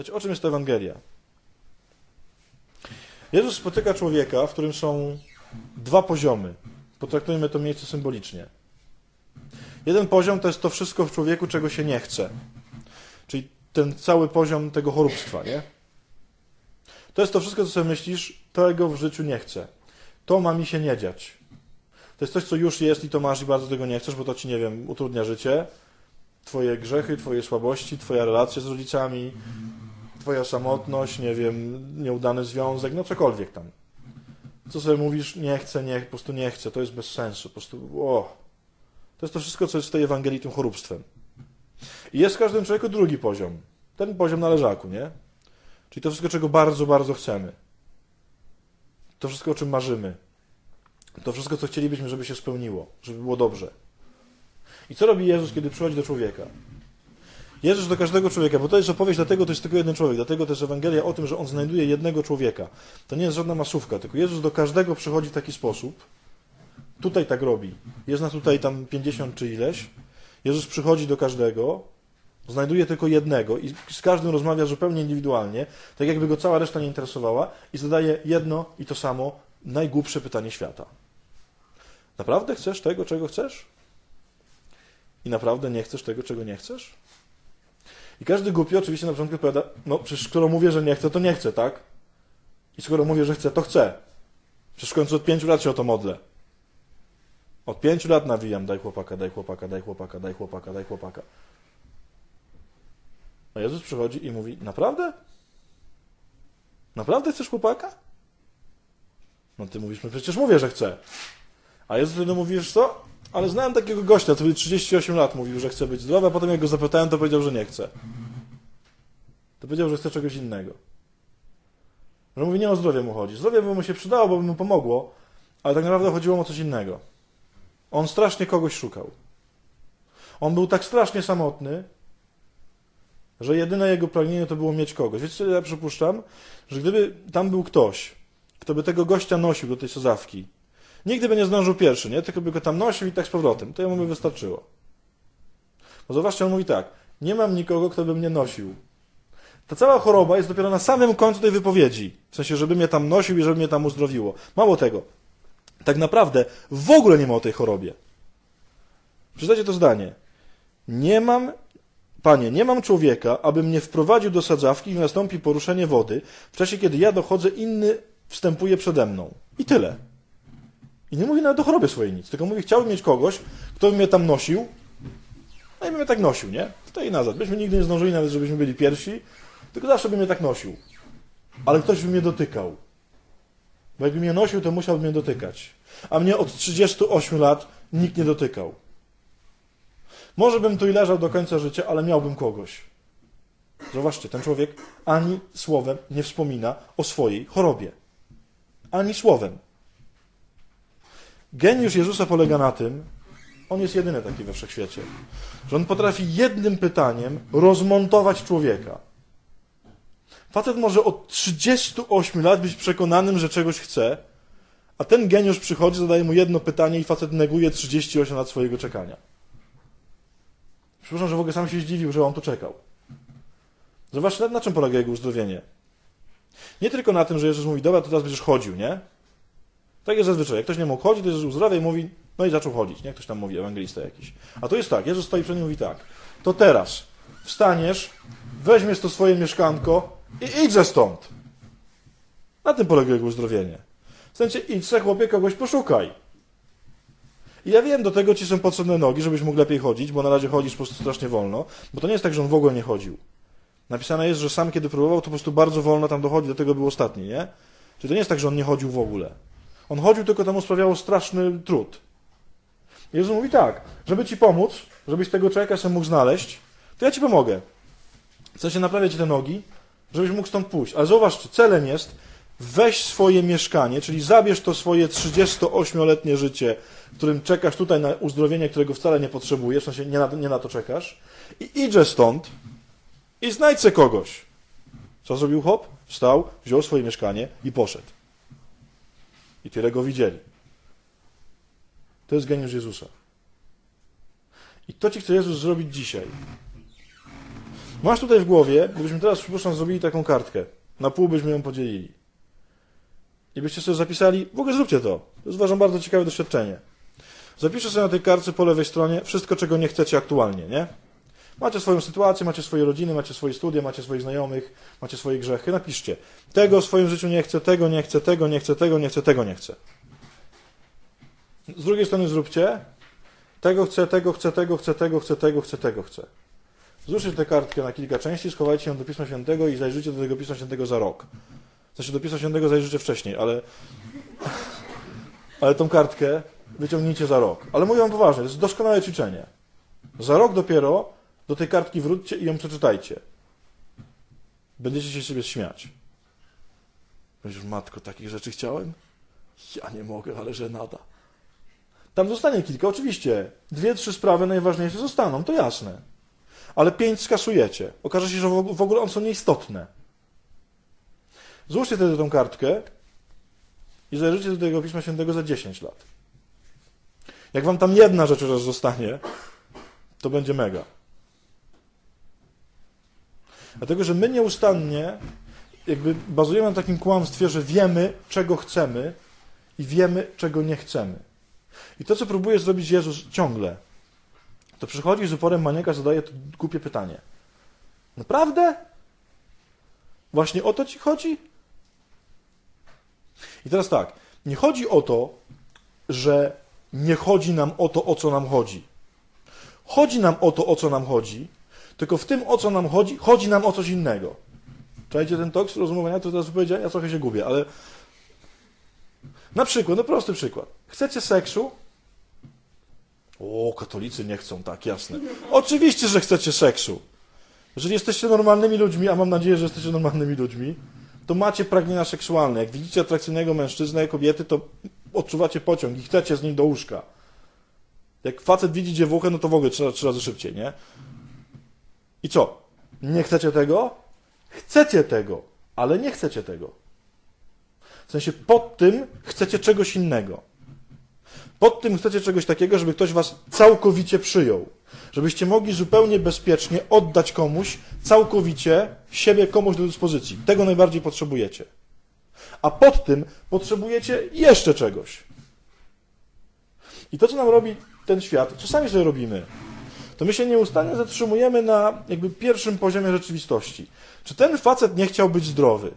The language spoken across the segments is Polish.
Znaczy, o czym jest ta Ewangelia? Jezus spotyka człowieka, w którym są dwa poziomy. Potraktujmy to miejsce symbolicznie. Jeden poziom to jest to wszystko w człowieku, czego się nie chce. Czyli ten cały poziom tego choróbstwa, nie? To jest to wszystko, co sobie myślisz, tego w życiu nie chcę. To ma mi się nie dziać. To jest coś, co już jest i to masz i bardzo tego nie chcesz, bo to ci, nie wiem, utrudnia życie. Twoje grzechy, twoje słabości, twoja relacja z rodzicami, twoja samotność, nie wiem, nieudany związek, no cokolwiek tam. Co sobie mówisz, nie chcę, nie, po prostu nie chcę, to jest bez sensu, po prostu, o. To jest to wszystko, co jest w tej Ewangelii tym choróbstwem. I jest w każdym człowieku drugi poziom. Ten poziom na leżaku, nie? Czyli to wszystko, czego bardzo, bardzo chcemy. To wszystko, o czym marzymy. To wszystko, co chcielibyśmy, żeby się spełniło, żeby było dobrze. I co robi Jezus, kiedy przychodzi do człowieka? Jezus do każdego człowieka, bo to jest opowieść, dlatego to jest tylko jeden człowiek, dlatego jest Ewangelia o tym, że On znajduje jednego człowieka. To nie jest żadna masówka, tylko Jezus do każdego przychodzi w taki sposób. Tutaj tak robi. Jest nas tutaj tam 50 czy ileś. Jezus przychodzi do każdego, znajduje tylko jednego i z każdym rozmawia zupełnie indywidualnie, tak jakby go cała reszta nie interesowała i zadaje jedno i to samo, najgłupsze pytanie świata. Naprawdę chcesz tego, czego chcesz? I naprawdę nie chcesz tego, czego nie chcesz? I każdy głupi oczywiście na początku odpowiada, no przecież skoro mówię, że nie chcę, to nie chcę, tak? I skoro mówię, że chcę, to chcę. Przecież w końcu od pięciu lat się o to modlę. Od pięciu lat nawijam, daj chłopaka, daj chłopaka, daj chłopaka, daj chłopaka, daj chłopaka. A Jezus przychodzi i mówi, naprawdę? Naprawdę chcesz chłopaka? No ty mówisz, no przecież mówię, że chcę. A Jezus wtedy mówi, wiesz co? Ale znałem takiego gościa, który 38 lat mówił, że chce być zdrowy, a potem jak go zapytałem, to powiedział, że nie chce. To powiedział, że chce czegoś innego. Że mówi, nie o zdrowie mu chodzi. Zdrowie by mu się przydało, bo by mu pomogło, ale tak naprawdę chodziło mu o coś innego. On strasznie kogoś szukał. On był tak strasznie samotny, że jedyne jego pragnienie to było mieć kogoś. Wiecie, ja przypuszczam? Że gdyby tam był ktoś, kto by tego gościa nosił do tej sadzawki, nigdy by nie zdążył pierwszy, nie? Tylko by go tam nosił i tak z powrotem. To jemu by wystarczyło. Bo zobaczcie, on mówi tak, nie mam nikogo, kto by mnie nosił. Ta cała choroba jest dopiero na samym końcu tej wypowiedzi. W sensie, żeby mnie tam nosił i żeby mnie tam uzdrowiło. Mało tego. Tak naprawdę w ogóle nie ma o tej chorobie. Przeczytajcie to zdanie. Nie mam, panie, nie mam człowieka, aby mnie wprowadził do sadzawki i nastąpi poruszenie wody. W czasie, kiedy ja dochodzę, inny wstępuje przede mną. I tyle. I nie mówi nawet o chorobie swojej nic, tylko mówi, chciałbym mieć kogoś, kto by mnie tam nosił, no i by mnie tak nosił, nie? Tej i nazad. Byśmy nigdy nie zdążyli nawet, żebyśmy byli pierwsi, tylko zawsze by mnie tak nosił. Ale ktoś by mnie dotykał. Bo jakby mnie nosił, to musiałby mnie dotykać. A mnie od 38 lat nikt nie dotykał. Może bym tu i leżał do końca życia, ale miałbym kogoś. Zobaczcie, ten człowiek ani słowem nie wspomina o swojej chorobie. Ani słowem. Geniusz Jezusa polega na tym, on jest jedyny taki we wszechświecie, że on potrafi jednym pytaniem rozmontować człowieka. Facet może od 38 lat być przekonanym, że czegoś chce, a ten geniusz przychodzi, zadaje mu jedno pytanie i facet neguje 38 lat swojego czekania. Przepraszam, że w ogóle sam się zdziwił, że on tu czekał. Zobaczcie, na czym polega jego uzdrowienie. Nie tylko na tym, że Jezus mówi, dobra, to teraz będziesz chodził, nie? Tak jest zazwyczaj. Jak ktoś nie mógł chodzić, to Jezus uzdrawia i mówi, no i zaczął chodzić, nie? Ktoś tam mówi, ewangelista jakiś. A to jest tak, Jezus stoi przed nim i mówi tak, to teraz wstaniesz, weźmiesz to swoje mieszkanko i idźże stąd. Na tym polega jego uzdrowienie. W sensie, idź se chłopie, kogoś poszukaj. I ja wiem, do tego ci są potrzebne nogi, żebyś mógł lepiej chodzić, bo na razie chodzisz po prostu strasznie wolno, bo to nie jest tak, że on w ogóle nie chodził. Napisane jest, że sam kiedy próbował, to po prostu bardzo wolno tam dochodzi, do tego był ostatni, nie? Czyli to nie jest tak, że on nie chodził w ogóle. On chodził, tylko temu sprawiało straszny trud. Jezus mówi tak, żeby ci pomóc, żebyś tego człowieka sobie mógł znaleźć, to ja ci pomogę. W sensie naprawię ci te nogi, żebyś mógł stąd pójść. Ale zauważcie, celem jest weź swoje mieszkanie, czyli zabierz to swoje 38-letnie życie, w którym czekasz tutaj na uzdrowienie, którego wcale nie potrzebujesz, w sensie nie na, nie na to czekasz, i idźże stąd i znajdź kogoś. Co zrobił chłop? Wstał, wziął swoje mieszkanie i poszedł. I tyle go widzieli. To jest geniusz Jezusa. I to ci chce Jezus zrobić dzisiaj. Masz tutaj w głowie, gdybyśmy teraz, przypuszczam, zrobili taką kartkę, na pół byśmy ją podzielili. I byście sobie zapisali, w ogóle zróbcie to. To jest uważam bardzo ciekawe doświadczenie. Zapiszcie sobie na tej kartce po lewej stronie wszystko, czego nie chcecie aktualnie, nie? Macie swoją sytuację, macie swoje rodziny, macie swoje studia, macie swoich znajomych, macie swoje grzechy. Napiszcie. Tego w swoim życiu nie chcę, tego nie chcę, tego nie chcę, tego nie chcę, tego nie chcę. Z drugiej strony zróbcie. Tego chcę, tego chcę, tego chcę, tego chcę, tego chcę, tego chcę. Złóżcie tę kartkę na kilka części, schowajcie ją do Pisma Świętego i zajrzyjcie do tego Pisma Świętego za rok. Znaczy do Pisma Świętego zajrzyjcie wcześniej, ale ale tą kartkę wyciągnijcie za rok. Ale mówię wam poważnie, to jest doskonałe ćwiczenie. Za rok dopiero do tej kartki wróćcie i ją przeczytajcie. Będziecie się siebie śmiać. Będziesz, matko, takich rzeczy chciałem? Ja nie mogę, ale że nada. Tam zostanie kilka, oczywiście. Dwie, trzy sprawy najważniejsze zostaną, to jasne. Ale pięć skasujecie. Okaże się, że w ogóle one są nieistotne. Złóżcie wtedy tą kartkę i zajrzyjcie do tego Pisma Świętego za 10 lat. Jak wam tam jedna rzecz już zostanie, to będzie mega. Dlatego, że my nieustannie jakby bazujemy na takim kłamstwie, że wiemy, czego chcemy i wiemy, czego nie chcemy. I to, co próbuje zrobić Jezus ciągle, to przychodzi z uporem maniaka, zadaje to głupie pytanie. Naprawdę? Właśnie o to ci chodzi? I teraz tak, nie chodzi o to, że nie chodzi nam o to, o co nam chodzi. Chodzi nam o to, o co nam chodzi, tylko w tym, o co nam chodzi, chodzi nam o coś innego. Czajcie ten tok z rozumowania, to teraz wypowiedziałem, ja trochę się gubię, ale na przykład, no prosty przykład. Chcecie seksu? O, katolicy nie chcą, tak, jasne. Oczywiście, że chcecie seksu. Jeżeli jesteście normalnymi ludźmi, a mam nadzieję, że jesteście normalnymi ludźmi, to macie pragnienia seksualne. Jak widzicie atrakcyjnego mężczyznę, kobiety, to odczuwacie pociąg i chcecie z nim do łóżka. Jak facet widzi dziewuchę, no to w ogóle trzy, trzy razy szybciej, nie? I co? Nie chcecie tego? Chcecie tego, ale nie chcecie tego. W sensie pod tym chcecie czegoś innego. Pod tym chcecie czegoś takiego, żeby ktoś was całkowicie przyjął. Żebyście mogli zupełnie bezpiecznie oddać komuś całkowicie siebie komuś do dyspozycji. Tego najbardziej potrzebujecie. A pod tym potrzebujecie jeszcze czegoś. I to, co nam robi ten świat, co sami sobie robimy, to my się nieustannie zatrzymujemy na jakby pierwszym poziomie rzeczywistości. Czy ten facet nie chciał być zdrowy?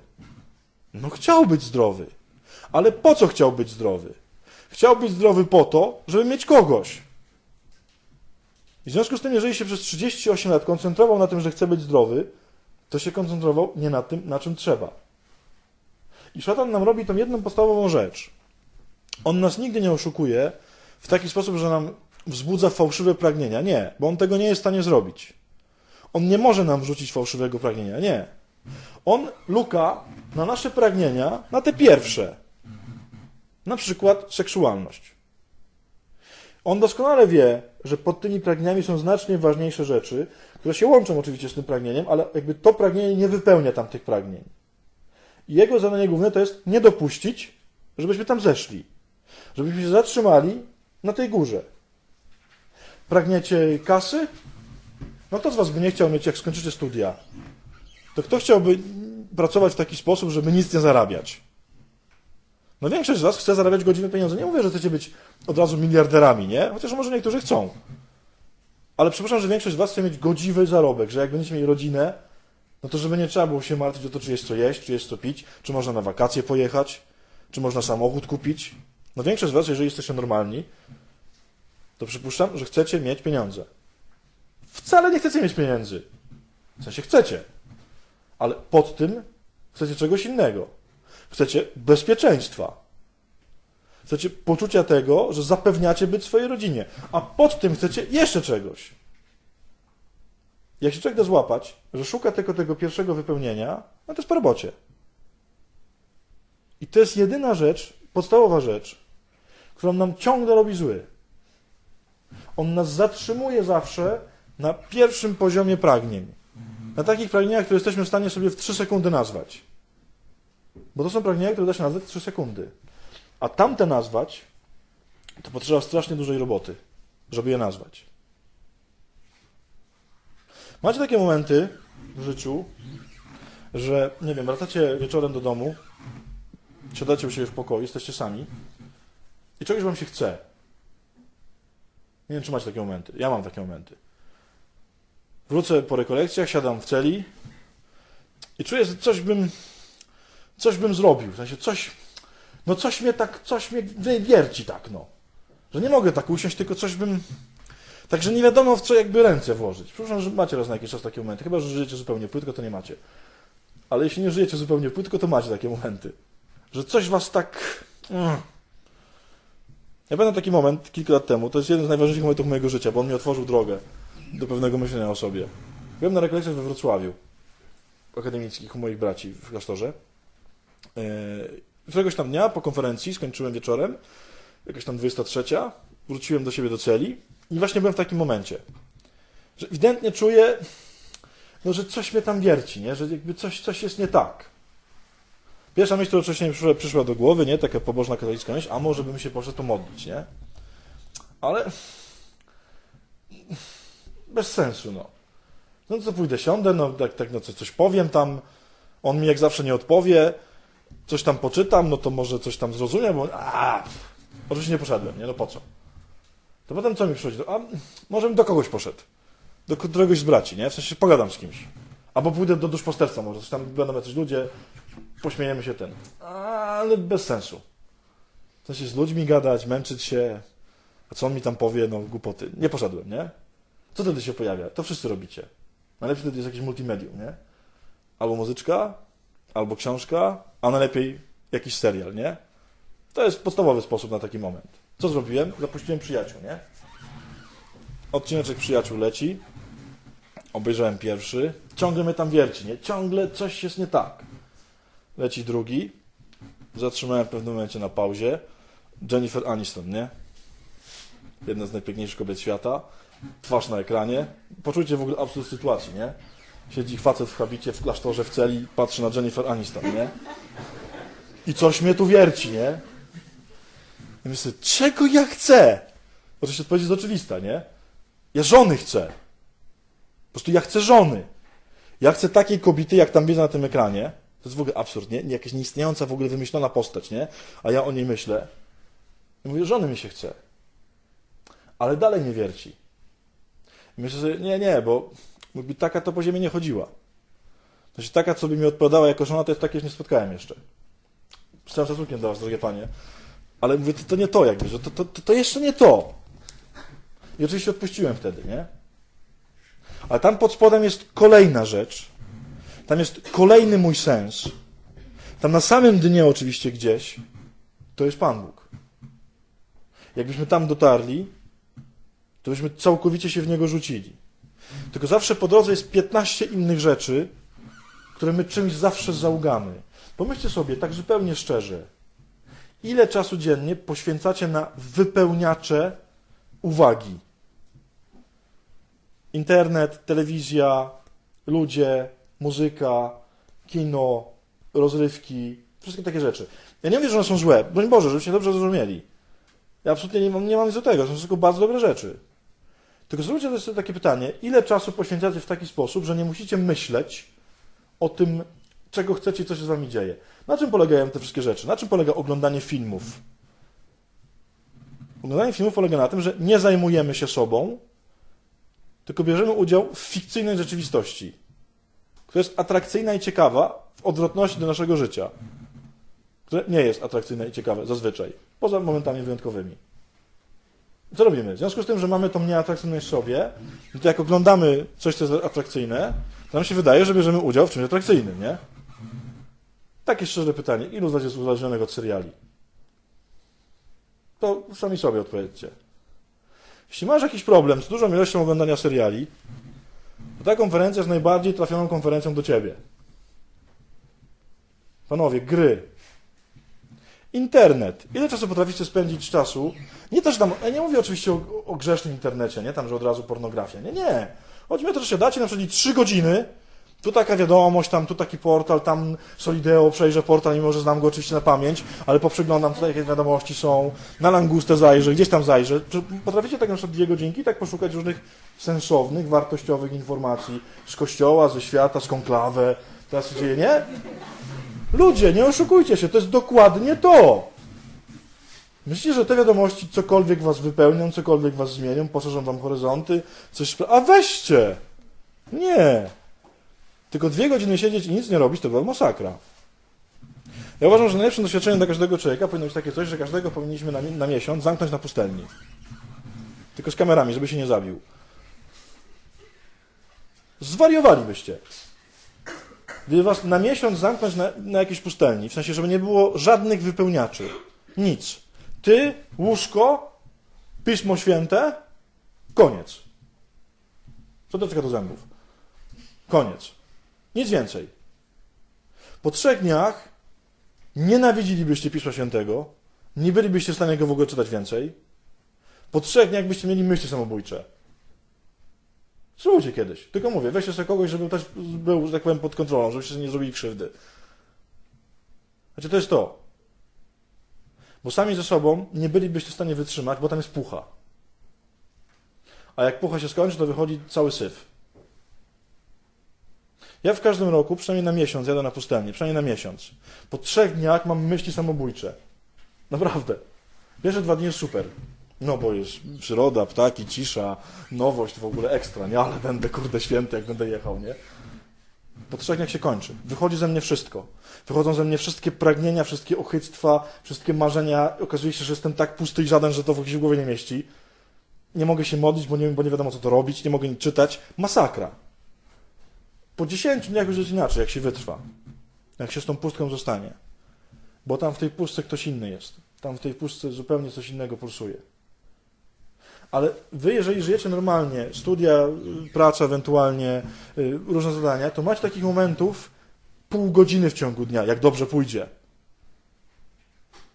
No chciał być zdrowy. Ale po co chciał być zdrowy? Chciał być zdrowy po to, żeby mieć kogoś. I w związku z tym, jeżeli się przez 38 lat koncentrował na tym, że chce być zdrowy, to się koncentrował nie na tym, na czym trzeba. I szatan nam robi tą jedną podstawową rzecz. On nas nigdy nie oszukuje w taki sposób, że nam wzbudza fałszywe pragnienia. Nie, bo on tego nie jest w stanie zrobić. On nie może nam wrzucić fałszywego pragnienia. Nie. On luka na nasze pragnienia, na te pierwsze. Na przykład seksualność. On doskonale wie, że pod tymi pragnieniami są znacznie ważniejsze rzeczy, które się łączą oczywiście z tym pragnieniem, ale jakby to pragnienie nie wypełnia tamtych pragnień. Jego zadanie główne to jest nie dopuścić, żebyśmy tam zeszli. Żebyśmy się zatrzymali na tej górze. Pragniecie kasy? No kto z was by nie chciał mieć, jak skończycie studia? To kto chciałby pracować w taki sposób, żeby nic nie zarabiać? No większość z was chce zarabiać godziny pieniądze. Nie mówię, że chcecie być od razu miliarderami, nie? Chociaż może niektórzy chcą. Ale przypuszczam, że większość z was chce mieć godziwy zarobek, że jak będziecie mieli rodzinę, no to żeby nie trzeba było się martwić o to, czy jest co jeść, czy jest co pić, czy można na wakacje pojechać, czy można samochód kupić. No większość z was, jeżeli jesteście normalni, to przypuszczam, że chcecie mieć pieniądze. Wcale nie chcecie mieć pieniędzy. W sensie chcecie. Ale pod tym chcecie czegoś innego. Chcecie bezpieczeństwa. Chcecie poczucia tego, że zapewniacie być swojej rodzinie. A pod tym chcecie jeszcze czegoś. Jak się człowiek da złapać, że szuka tylko tego pierwszego wypełnienia, no to jest po robocie. I to jest jedyna rzecz, podstawowa rzecz, którą nam ciągle robi zły. On nas zatrzymuje zawsze na pierwszym poziomie pragnień. Na takich pragnieniach, które jesteśmy w stanie sobie w 3 sekundy nazwać. Bo to są pragnienia, które da się nazwać w 3 sekundy. A tamte nazwać, to potrzeba strasznie dużej roboty, żeby je nazwać. Macie takie momenty, w życiu, że, nie wiem, wracacie wieczorem do domu, siadacie u siebie w pokoju, jesteście sami i czegoś wam się chce. Nie wiem, czy macie takie momenty. Ja mam takie momenty. Wrócę po rekolekcjach, siadam w celi i czuję, że coś bym, coś bym zrobił. W sensie coś, no coś mnie tak, coś mnie wierci tak, no. Że nie mogę tak usiąść, tylko coś bym, także nie wiadomo w co jakby ręce włożyć. Przepraszam, że macie raz na jakiś czas takie momenty. Chyba, że żyjecie zupełnie płytko, to nie macie. Ale jeśli nie żyjecie zupełnie płytko, to macie takie momenty. Że coś was tak... Mm. Ja pamiętam taki moment kilka lat temu, to jest jeden z najważniejszych momentów mojego życia, bo on mi otworzył drogę do pewnego myślenia o sobie. Byłem na rekolekcjach we Wrocławiu, akademickich u moich braci w klasztorze. Yy, Któregoś tam dnia po konferencji, skończyłem wieczorem, jakaś tam 23, wróciłem do siebie do celi i właśnie byłem w takim momencie, że ewidentnie czuję, no, że coś mnie tam wierci, nie? że jakby coś, coś jest nie tak. Pierwsza myśl, która oczywiście przyszła, przyszła do głowy, nie? Taka pobożna katolicka myśl, a może bym się poszedł pomodlić, nie? Ale bez sensu, no. No to pójdę, siądę, no tak, tak no co, coś powiem tam, on mi jak zawsze nie odpowie, coś tam poczytam, no to może coś tam zrozumiem, bo a, oczywiście nie poszedłem, nie? No po co? To potem co mi przychodzi? A może bym do kogoś poszedł. Do któregoś z braci, nie? W sensie pogadam z kimś. Albo pójdę do duszpasterstwa, może coś tam będą jacyś ludzie, pośmiejemy się ten. Ale bez sensu. W sensie z ludźmi gadać, męczyć się, a co on mi tam powie, no głupoty. Nie poszedłem, nie? Co wtedy się pojawia? To wszyscy robicie. Najlepiej wtedy jest jakieś multimedium, nie? Albo muzyczka, albo książka, a najlepiej jakiś serial, nie? To jest podstawowy sposób na taki moment. Co zrobiłem? Zapuściłem przyjaciół, nie? Odcineczek przyjaciół leci. Obejrzałem pierwszy. Ciągle mnie tam wierci, nie? Ciągle coś jest nie tak. Leci drugi. Zatrzymałem w pewnym momencie na pauzie. Jennifer Aniston, nie? Jedna z najpiękniejszych kobiet świata. Twarz na ekranie. Poczujcie w ogóle absurd sytuacji, nie? Siedzi facet w habicie, w klasztorze, w celi, patrzy na Jennifer Aniston, nie? I coś mnie tu wierci, nie? I myślę, czego ja chcę? Oczywiście odpowiedź jest oczywista, nie? Ja żony chcę. Po prostu ja chcę żony. Ja chcę takiej kobiety, jak tam widzę na tym ekranie. To jest w ogóle absurd, nie? Jakaś nieistniejąca w ogóle wymyślona postać, nie? A ja o niej myślę. I mówię, żony mi się chce. Ale dalej nie wierci. I myślę sobie, nie, nie, bo taka to po ziemi nie chodziła. Znaczy taka, co by mi odpowiadała jako żona, to jest takie, że nie spotkałem jeszcze. Z całym szacunkiem do was, drogie panie. Ale mówię, to, to nie to jakby, że to, to, to, to jeszcze nie to. I oczywiście odpuściłem wtedy, nie? Ale tam pod spodem jest kolejna rzecz. Tam jest kolejny mój sens. Tam na samym dnie oczywiście gdzieś to jest Pan Bóg. Jakbyśmy tam dotarli, to byśmy całkowicie się w Niego rzucili. Tylko zawsze po drodze jest 15 innych rzeczy, które my czymś zawsze załgamy. Pomyślcie sobie tak zupełnie szczerze, ile czasu dziennie poświęcacie na wypełniacze uwagi? Internet, telewizja, ludzie, muzyka, kino, rozrywki, wszystkie takie rzeczy. Ja nie mówię, że one są złe, broń Boże, żebyście dobrze zrozumieli. Ja absolutnie nie mam, nie mam nic do tego, są tylko bardzo dobre rzeczy. Tylko zwróćcie sobie takie pytanie, ile czasu poświęcacie w taki sposób, że nie musicie myśleć o tym, czego chcecie co się z wami dzieje. Na czym polegają te wszystkie rzeczy? Na czym polega oglądanie filmów? Oglądanie filmów polega na tym, że nie zajmujemy się sobą, tylko bierzemy udział w fikcyjnej rzeczywistości, która jest atrakcyjna i ciekawa w odwrotności do naszego życia, które nie jest atrakcyjne i ciekawe zazwyczaj, poza momentami wyjątkowymi. Co robimy? W związku z tym, że mamy tą nieatrakcyjność w sobie, to jak oglądamy coś, co jest atrakcyjne, to nam się wydaje, że bierzemy udział w czymś atrakcyjnym, nie? Takie szczerze pytanie. Ilu z Was jest uzależnionych od seriali? To sami sobie odpowiedzcie. Jeśli masz jakiś problem z dużą ilością oglądania seriali, ta konferencja jest najbardziej trafioną konferencją do Ciebie. Panowie, gry. Internet. Ile czasu potraficie spędzić czasu? Nie też tam, ja nie mówię oczywiście o, o grzesznym internecie, nie tam, że od razu pornografia. Nie, nie. Chodzi mi o to, że się dacie na przykład 3 godziny Tu taka wiadomość, tam tu taki portal, tam Solideo, przejrzę portal, mimo że znam go oczywiście na pamięć, ale poprzyglądam tutaj, jakie wiadomości są, na langustę zajrzę, gdzieś tam zajrzę. Czy potraficie tak na przykład dwie godzinki tak poszukać różnych sensownych, wartościowych informacji z kościoła, ze świata, z konklawę, teraz się dzieje, nie? Ludzie, nie oszukujcie się, to jest dokładnie to. Myślicie, że te wiadomości cokolwiek was wypełnią, cokolwiek was zmienią, poszerzą wam horyzonty, coś... A weźcie! Nie! Tylko dwie godziny siedzieć i nic nie robić, to była masakra. Ja uważam, że najlepszym doświadczeniem dla każdego człowieka powinno być takie coś, że każdego powinniśmy na, na miesiąc zamknąć na pustelni. Tylko z kamerami, żeby się nie zabił. Zwariowalibyście. Gdyby was na miesiąc zamknąć na, na jakiejś pustelni, w sensie, żeby nie było żadnych wypełniaczy. Nic. Ty, łóżko, Pismo Święte, koniec. Co dotyka do zębów? Koniec. Nic więcej. Po trzech dniach nienawidzilibyście Pisma Świętego, nie bylibyście w stanie go w ogóle czytać więcej. Po trzech dniach byście mieli myśli samobójcze. Spróbujcie kiedyś. Tylko mówię, weźcie sobie kogoś, żeby też był, że tak powiem, pod kontrolą, żebyście nie zrobili krzywdy. Znaczy, to jest to. Bo sami ze sobą nie bylibyście w stanie wytrzymać, bo tam jest pucha. A jak pucha się skończy, to wychodzi cały syf. Ja w każdym roku, przynajmniej na miesiąc, jadę na pustelnię, przynajmniej na miesiąc. Po trzech dniach mam myśli samobójcze. Naprawdę. Pierwsze dwa dni jest super. No bo jest przyroda, ptaki, cisza, nowość w ogóle ekstra, nie? Ale będę kurde święty, jak będę jechał, nie? Po trzech dniach się kończy. Wychodzi ze mnie wszystko. Wychodzą ze mnie wszystkie pragnienia, wszystkie ochyctwa, wszystkie marzenia. Okazuje się, że jestem tak pusty i żaden, że to w głowie nie mieści. Nie mogę się modlić, bo nie, bo nie wiadomo, co to robić, nie mogę nic czytać. Masakra. Po 10 dniach już jest inaczej, jak się wytrwa. Jak się z tą pustką zostanie. Bo tam w tej pustce ktoś inny jest. Tam w tej pustce zupełnie coś innego pulsuje. Ale wy, jeżeli żyjecie normalnie, studia, praca ewentualnie, y, różne zadania, to macie takich momentów pół godziny w ciągu dnia, jak dobrze pójdzie.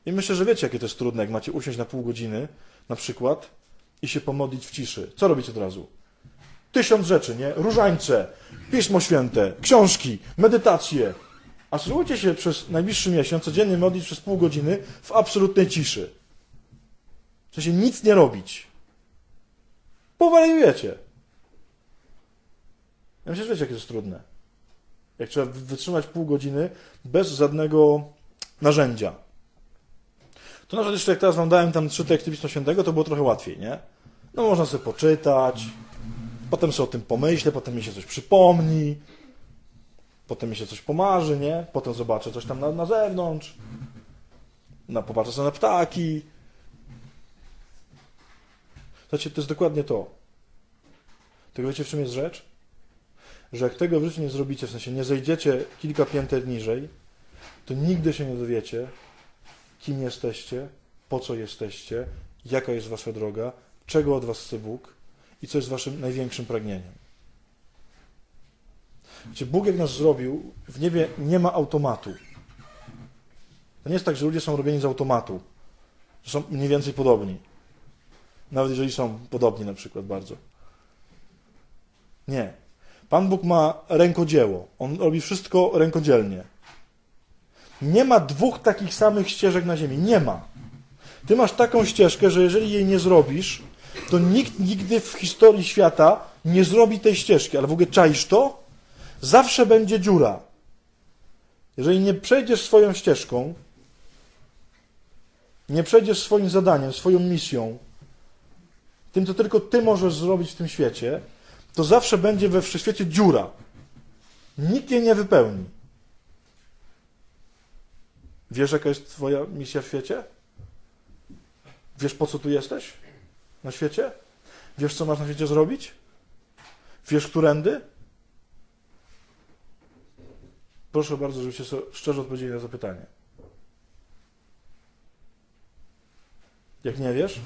I myślę, że wiecie, jakie to jest trudne, jak macie usiąść na pół godziny, na przykład, i się pomodlić w ciszy. Co robicie od razu? Tysiąc rzeczy, nie? Różańce, Pismo Święte, książki, medytacje. A spróbujcie się przez najbliższy miesiąc codziennie modlić przez pół godziny w absolutnej ciszy. W sensie nic nie robić. Powariujecie. Ja myślę, że wiecie, jakie to jest trudne. Jak trzeba wytrzymać pół godziny bez żadnego narzędzia. To na przykład jeszcze jak teraz wam dałem tam trzy teksty Pisma Świętego, to było trochę łatwiej, nie? No można sobie poczytać, potem sobie o tym pomyślę, potem mi się coś przypomni, potem mi się coś pomarzy, nie? Potem zobaczę coś tam na, na zewnątrz, na, popatrzę sobie na ptaki. Słuchajcie, to jest dokładnie to. Tylko wiecie, w czym jest rzecz? Że jak tego w życiu nie zrobicie, w sensie nie zejdziecie kilka pięter niżej, to nigdy się nie dowiecie, kim jesteście, po co jesteście, jaka jest wasza droga, czego od was chce Bóg i co jest waszym największym pragnieniem. Wiecie, Bóg jak nas zrobił, w niebie nie ma automatu. To nie jest tak, że ludzie są robieni z automatu, że są mniej więcej podobni. Nawet jeżeli są podobni na przykład bardzo. Nie. Pan Bóg ma rękodzieło. On robi wszystko rękodzielnie. Nie ma dwóch takich samych ścieżek na ziemi. Nie ma. Ty masz taką ścieżkę, że jeżeli jej nie zrobisz, to nikt nigdy w historii świata nie zrobi tej ścieżki. Ale w ogóle czaisz to? Zawsze będzie dziura. Jeżeli nie przejdziesz swoją ścieżką, nie przejdziesz swoim zadaniem, swoją misją, tym, co tylko ty możesz zrobić w tym świecie, to zawsze będzie we wszechświecie dziura. Nikt jej nie wypełni. Wiesz, jaka jest twoja misja w świecie? Wiesz, po co tu jesteś na świecie? Wiesz, co masz na świecie zrobić? Wiesz, którędy? Proszę bardzo, żebyście szczerze odpowiedzieli na zapytanie. Jak nie wiesz,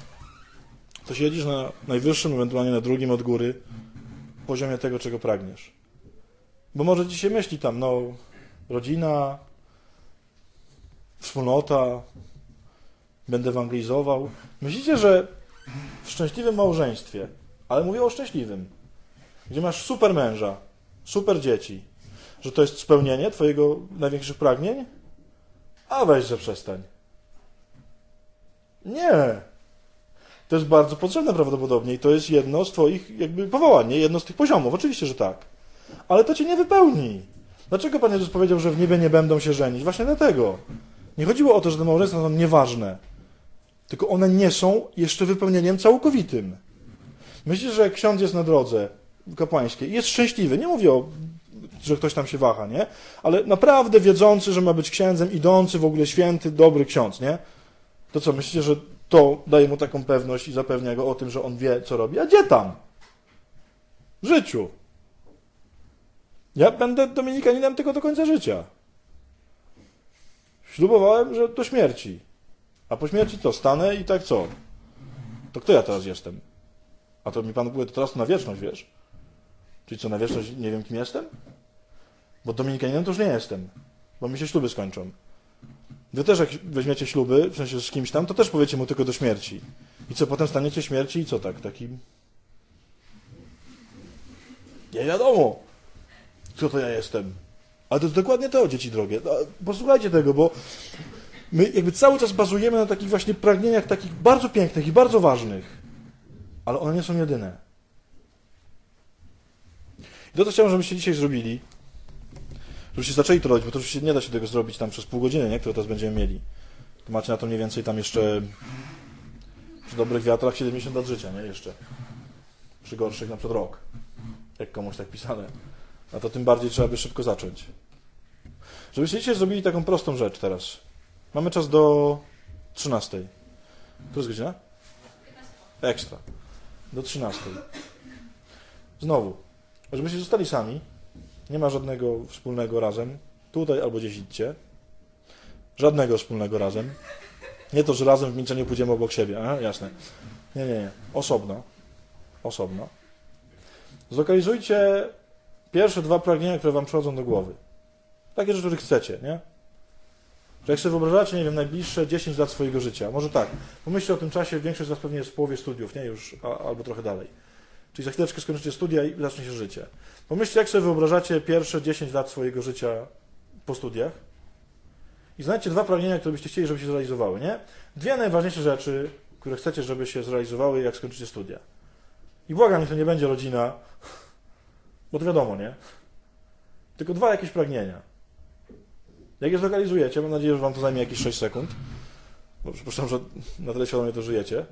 to siedzisz na najwyższym, ewentualnie na drugim od góry poziomie tego, czego pragniesz. Bo może ci się myśli tam, no, rodzina, wspólnota, będę ewangelizował. Myślicie, że w szczęśliwym małżeństwie, ale mówię o szczęśliwym, gdzie masz super męża, super dzieci, że to jest spełnienie twojego największych pragnień? A weź, że przestań. Nie. To jest bardzo potrzebne prawdopodobnie i to jest jedno z twoich jakby powołań, nie? jedno z tych poziomów. Oczywiście, że tak. Ale to cię nie wypełni. Dlaczego Pan Jezus powiedział, że w niebie nie będą się żenić? Właśnie dlatego. Nie chodziło o to, że te małżeństwa są nieważne, tylko one nie są jeszcze wypełnieniem całkowitym. Myślę, że ksiądz jest na drodze kapłańskiej jest szczęśliwy, nie mówię o, że ktoś tam się waha, nie? Ale naprawdę wiedzący, że ma być księdzem, idący w ogóle święty, dobry ksiądz, nie? To co, myślicie, że to daje mu taką pewność i zapewnia go o tym, że on wie, co robi? A gdzie tam? W życiu. Ja będę dominikaninem tylko do końca życia. Ślubowałem, że do śmierci. A po śmierci to stanę i tak co? To kto ja teraz jestem? A to mi Pan powie, to teraz to na wieczność, wiesz? Czyli co, na wieczność nie wiem, kim jestem? Bo dominikaninem to już nie jestem, bo mi się śluby skończą. Wy też jak weźmiecie śluby, w sensie z kimś tam, to też powiecie mu tylko do śmierci. I co, potem staniecie śmierci i co tak? Taki... Nie wiadomo, kto to ja jestem. Ale to jest dokładnie to, dzieci drogie. No, Posłuchajcie tego, bo my jakby cały czas bazujemy na takich właśnie pragnieniach takich bardzo pięknych i bardzo ważnych. Ale one nie są jedyne. I to, co chciałem, żebyście dzisiaj zrobili, żebyście zaczęli to robić, bo to oczywiście nie da się tego zrobić tam przez pół godziny, nie? które teraz będziemy mieli. To macie na to mniej więcej tam jeszcze przy dobrych wiatrach 70 lat życia, nie? Jeszcze. Przy gorszych na przykład rok. Jak komuś tak pisane. A to tym bardziej trzeba by szybko zacząć. Żebyście dzisiaj zrobili taką prostą rzecz teraz. Mamy czas do 13. To jest godzina? Ekstra. Do 13. Znowu. Żebyście zostali sami. Nie ma żadnego wspólnego razem. Tutaj albo gdzieś idźcie. Żadnego wspólnego razem. Nie to, że razem w milczeniu pójdziemy obok siebie. Aha, jasne. Nie, nie, nie. Osobno. Osobno. Zlokalizujcie pierwsze dwa pragnienia, które wam przychodzą do głowy. Takie rzeczy, które chcecie, nie? Że jak sobie wyobrażacie, nie wiem, najbliższe 10 lat swojego życia, może tak, pomyślcie o tym czasie, większość z was pewnie jest w połowie studiów, nie? Już, a, albo trochę dalej. Czyli za chwileczkę skończycie studia i zacznie się życie. Pomyślcie, jak sobie wyobrażacie pierwsze 10 lat swojego życia po studiach i znajdźcie dwa pragnienia, które byście chcieli, żeby się zrealizowały, nie? Dwie najważniejsze rzeczy, które chcecie, żeby się zrealizowały, jak skończycie studia. I błagam, niech to nie będzie rodzina, bo to wiadomo, nie? Tylko dwa jakieś pragnienia. Jak je zlokalizujecie, mam nadzieję, że Wam to zajmie jakieś 6 sekund, bo przypuszczam, że na tyle świadomie to żyjecie,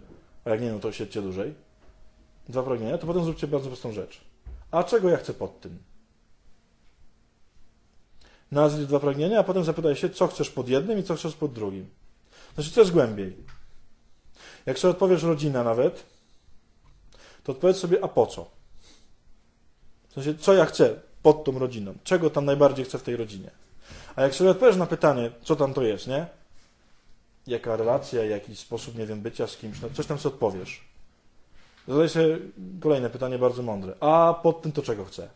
a jak nie, no to siedźcie dłużej. Dwa pragnienia, to potem zróbcie bardzo prostą rzecz. A czego ja chcę pod tym? Nazwij dwa pragnienia, a potem zapytaj się, co chcesz pod jednym i co chcesz pod drugim. Znaczy, co jest głębiej? Jak sobie odpowiesz rodzina nawet, to odpowiedz sobie, a po co? W sensie, co ja chcę pod tą rodziną? Czego tam najbardziej chcę w tej rodzinie? A jak sobie odpowiesz na pytanie, co tam to jest, nie? Jaka relacja, jakiś sposób, nie wiem, bycia z kimś, no coś tam sobie odpowiesz. Zadaj sobie kolejne pytanie, bardzo mądre. A pod tym to czego chcę?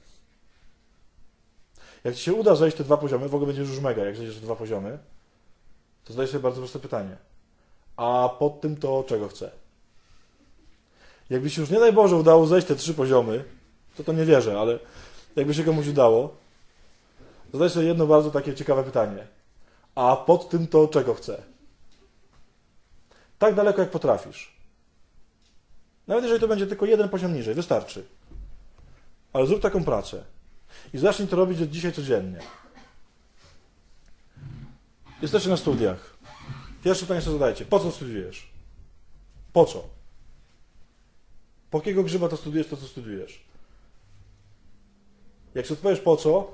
Jak ci się uda zejść te dwa poziomy, w ogóle będziesz już mega, jak zejdziesz te dwa poziomy, to zadaj sobie bardzo proste pytanie. A pod tym to czego chcę? Jakby się już nie daj Boże udało zejść te trzy poziomy, to to nie wierzę, ale jakby się komuś udało, zadaj sobie jedno bardzo takie ciekawe pytanie. A pod tym to czego chcę? Tak daleko jak potrafisz. Nawet jeżeli to będzie tylko jeden poziom niżej, wystarczy. Ale zrób taką pracę. I zacznij to robić od dzisiaj codziennie. Jesteście na studiach. Pierwsze pytanie sobie zadajcie. Po co studiujesz? Po co? Po jakiego grzyba to studiujesz, to co studiujesz? Jak sobie odpowiesz po co,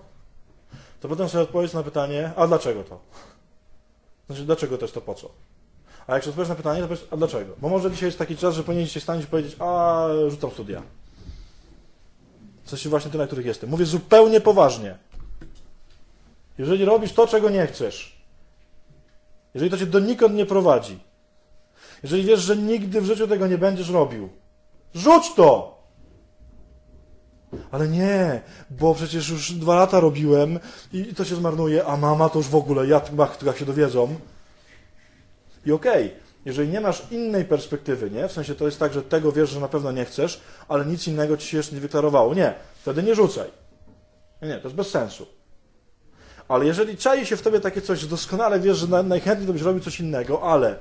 to potem sobie odpowiedz na pytanie, a dlaczego to? Znaczy, dlaczego jest to po co? A jak się odpowiesz na pytanie, to powiedz, a dlaczego? Bo może dzisiaj jest taki czas, że powinieneś się stać i powiedzieć, a rzucam studia. Sensie właśnie te, na których jestem. Mówię zupełnie poważnie. Jeżeli robisz to, czego nie chcesz, jeżeli to cię donikąd nie prowadzi, jeżeli wiesz, że nigdy w życiu tego nie będziesz robił, rzuć to! Ale nie, bo przecież już dwa lata robiłem i to się zmarnuje, a mama to już w ogóle, ja jak się dowiedzą. I okej, okay, jeżeli nie masz innej perspektywy, nie? W sensie to jest tak, że tego wiesz, że na pewno nie chcesz, ale nic innego ci się jeszcze nie wyklarowało. Nie, wtedy nie rzucaj. Nie, to jest bez sensu. Ale jeżeli czai się w tobie takie coś, że doskonale wiesz, że na- najchętniej to byś robił coś innego, ale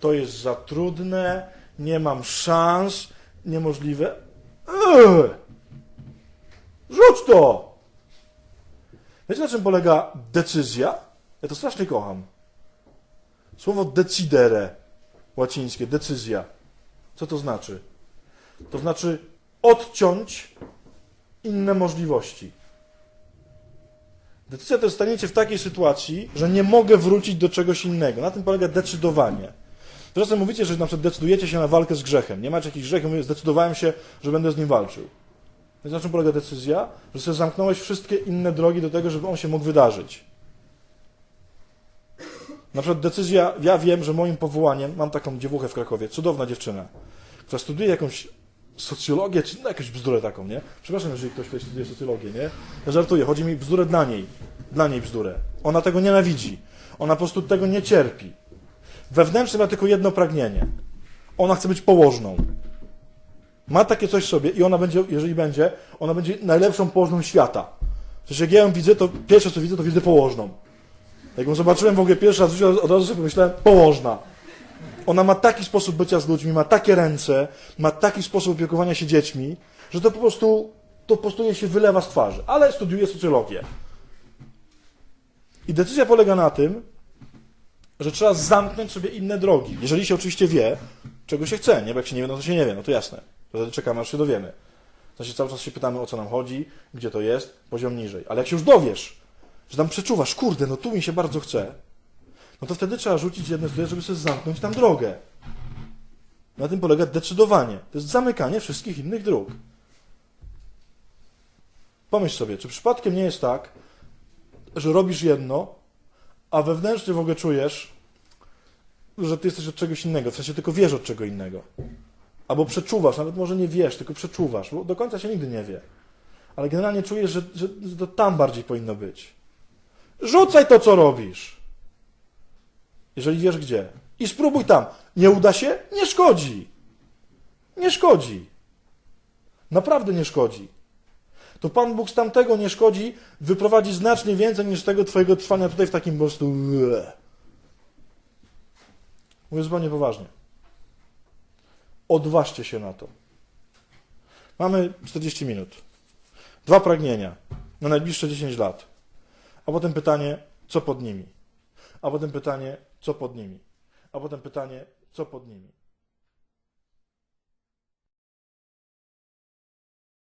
to jest za trudne, nie mam szans, niemożliwe. Eee! Rzuć to! Wiecie, na czym polega decyzja? Ja to strasznie kocham. Słowo decidere, łacińskie, decyzja. Co to znaczy? To znaczy odciąć inne możliwości. Decyzja to jest staniecie w takiej sytuacji, że nie mogę wrócić do czegoś innego. Na tym polega decydowanie. Czasem mówicie, że na przykład decydujecie się na walkę z grzechem. Nie macie jakichś grzechów, mówię, zdecydowałem się, że będę z nim walczył. Więc na czym polega decyzja? Że sobie zamknąłeś wszystkie inne drogi do tego, żeby on się mógł wydarzyć. Na przykład decyzja, ja wiem, że moim powołaniem, mam taką dziewuchę w Krakowie, cudowna dziewczyna, która studiuje jakąś socjologię, czy no, jakąś bzdurę taką, nie? Przepraszam, jeżeli ktoś tutaj studiuje socjologię, nie? Ja żartuję, chodzi mi bzdurę dla niej. Dla niej bzdurę. Ona tego nienawidzi. Ona po prostu tego nie cierpi. Wewnętrznie ma tylko jedno pragnienie. Ona chce być położną. Ma takie coś w sobie i ona będzie, jeżeli będzie, ona będzie najlepszą położną świata. Przecież jak ja ją widzę, to pierwsze co widzę, to widzę położną. Jak ją zobaczyłem w ogóle pierwszy raz od razu sobie pomyślałem, położna. Ona ma taki sposób bycia z ludźmi, ma takie ręce, ma taki sposób opiekowania się dziećmi, że to po prostu, to po prostu jej się wylewa z twarzy. Ale studiuje socjologię. I decyzja polega na tym, że trzeba zamknąć sobie inne drogi. Jeżeli się oczywiście wie, czego się chce. Nie, bo jak się nie wie, no to się nie wie, no to jasne. To czekamy, aż się dowiemy. Znaczy cały czas się pytamy, o co nam chodzi, gdzie to jest, poziom niżej. Ale jak się już dowiesz, że tam przeczuwasz, kurde, no tu mi się bardzo chce, no to wtedy trzeba rzucić jedne zdrowie, żeby sobie zamknąć tam drogę. Na tym polega decydowanie. To jest zamykanie wszystkich innych dróg. Pomyśl sobie, czy przypadkiem nie jest tak, że robisz jedno, a wewnętrznie w ogóle czujesz, że ty jesteś od czegoś innego, w sensie tylko wiesz od czego innego. Albo przeczuwasz, nawet może nie wiesz, tylko przeczuwasz, bo do końca się nigdy nie wie. Ale generalnie czujesz, że, że, to tam bardziej powinno być. Rzucaj to, co robisz. Jeżeli wiesz gdzie. I spróbuj tam. Nie uda się? Nie szkodzi. Nie szkodzi. Naprawdę nie szkodzi. To Pan Bóg z tamtego nie szkodzi, wyprowadzi znacznie więcej niż tego Twojego trwania tutaj w takim po prostu. Mówię zupełnie poważnie. Odważcie się na to. Mamy 40 minut. Dwa pragnienia na najbliższe 10 lat. A potem pytanie, co pod nimi? A potem pytanie, co pod nimi? A potem pytanie, co pod nimi?